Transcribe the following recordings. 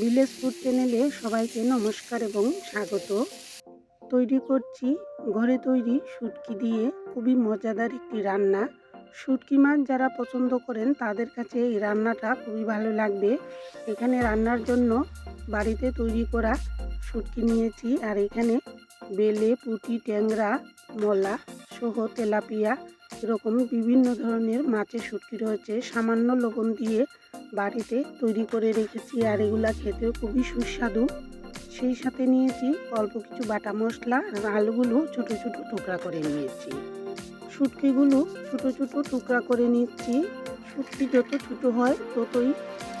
Village food চ্যানেলে সবাইকে নমস্কার এবং স্বাগত। তৈরি করছি ঘরে তৈরি শুটকি দিয়ে খুবই মজাদার একটি রান্না। শুটকি মাছ যারা পছন্দ করেন, তাদের কাছে এই রান্নাটা খুবই ভালো লাগবে। এখানে রান্নার জন্য বাড়িতে তৈরি করা শুটকি নিয়েছি আর এখানে বেলে, পুঁটি, ট্যাংরা, মলা সহ তেলাপিয়া এরকম বিভিন্ন ধরনের মাছের শুটকি রয়েছে। সামান্য লবণ দিয়ে বাড়িতে তৈরি করে রেখেছি আর এগুলা খেতেও খুবই সুস্বাদু। সেই সাথে নিয়েছি অল্প কিছু বাটা মশলা আর আলুগুলো ছোট ছোট টুকরা করে নিয়েছি। শুটকিগুলো ছোট ছোট টুকরা করে নিচ্ছি। শুটকি যত ছোট হয় ততই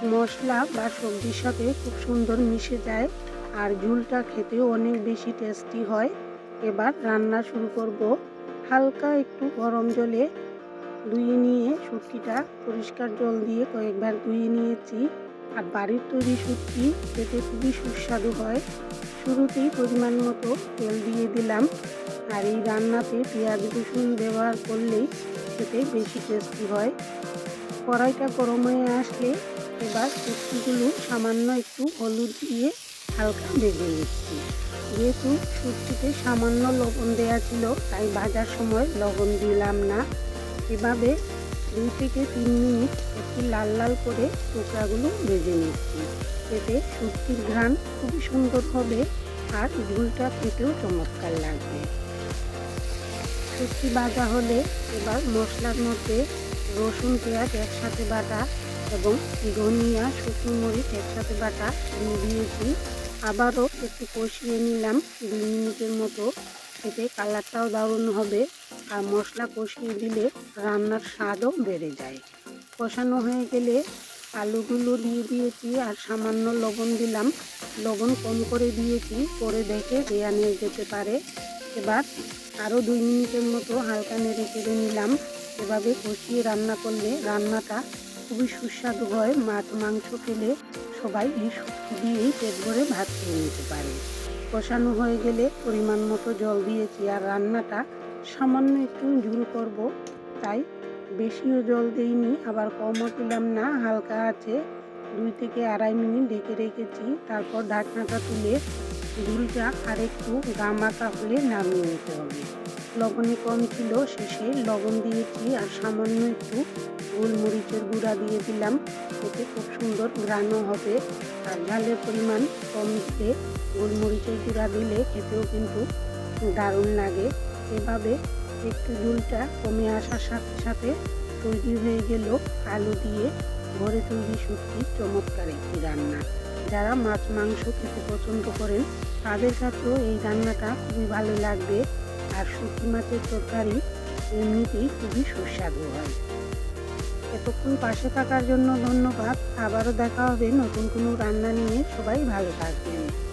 মশলা বা সবজির সাথে খুব সুন্দর মিশে যায় আর ঝুলটা খেতেও অনেক বেশি টেস্টি হয়। এবার রান্না শুরু করব। হালকা একটু গরম জলে ধুয়ে নিয়ে শুটকিটা পরিষ্কার জল দিয়ে কয়েকবার ধুয়ে নিয়েছি। আর বাড়ির তৈরি শুটকি খেতে খুবই সুস্বাদু হয়। শুরুতেই পরিমাণ মতো তেল দিয়ে দিলাম। আর এই রান্নাতে পেঁয়াজ, রসুন ব্যবহার করলেই খেতে বেশি টেস্টি হয়। কড়াইটা গরম হয়ে আসলে এবার শুটকিগুলো সামান্য একটু হলুদ দিয়ে হালকা ভেজে নিচ্ছি। যেহেতু শুটকিতে সামান্য লবণ দেওয়া ছিল, তাই ভাজার সময় লবণ দিলাম না। এভাবে দুই থেকে তিন মিনিট একটু লাল লাল করে টুকরাগুলো ভেজে নিচ্ছি। এতে শুটকির ঘ্রাণ খুবই সুন্দর হবে আর ঝুলটা খেতেও চমৎকার লাগবে। শুটকি ভাজা হলে এবার মশলার মধ্যে রসুন, পেঁয়াজ একসাথে বাটা এবং ধনিয়া, শুকনো মরিচ একসাথে বাটা দিয়ে দিয়েছি। আবারও একটু কষিয়ে নিলাম দুই মিনিটের মতো। এতে কালারটাও দারুণ হবে। আর মশলা কষিয়ে দিলে রান্নার স্বাদও বেড়ে যায়। কষানো হয়ে গেলে আলুগুলো দিয়ে দিয়েছি আর সামান্য লবণ দিলাম। লবণ কম করে দিয়েছি, পরে দেখে দেয়া নিয়ে যেতে পারে। এবার আরও দুই মিনিটের মতো হালকা নেড়ে চেড়ে নিলাম। এভাবে কষিয়ে রান্না করলে রান্নাটা খুবই সুস্বাদু হয়। মাছ, মাংস খেলে সবাই দিয়েই পেট ভরে ভাত খেয়ে নিতে পারে। কষানো হয়ে গেলে পরিমাণ মতো জল দিয়েছি আর রান্নাটা সামান্য একটু ঝুল করব, তাই বেশিও জল দেইনি, আবার কমও দিলাম না, হালকা আছে। দুই থেকে আড়াই মিনিট ঢেকে রেখেছি, তারপর ঢাকনাটা তুলে ঝুলটা আরেকটু গামাকা হলে নামিয়ে নিতে হবে। লবণে কম ছিল, শেষে লবণ দিয়েছি, আর সামান্য একটু গোলমরিচের গুঁড়া দিয়ে দিলাম, এতে খুব সুন্দর ঘ্রাণও হবে। আর ঝালের পরিমাণ কম দিলে গোলমরিচের গুঁড়া দিলে খেতেও কিন্তু দারুণ লাগে। এভাবে একটু ঝুলটা কমে আসার সাথে সাথে তৈরি হয়ে গেল আলু দিয়ে ঘরে তৈরি সত্যি চমৎকার একটি রান্না। যারা মাছ, মাংস খেতে পছন্দ করেন, তাদের কাছেও এই রান্নাটা খুবই ভালো লাগবে আর শুটকি মাছের তরকারি এমনিতেই খুবই সুস্বাদু হয়। এতক্ষণ পাশে থাকার জন্য ধন্যবাদ। আবারও দেখা হবে নতুন কোনো রান্না নিয়ে। সবাই ভালো থাকবেন।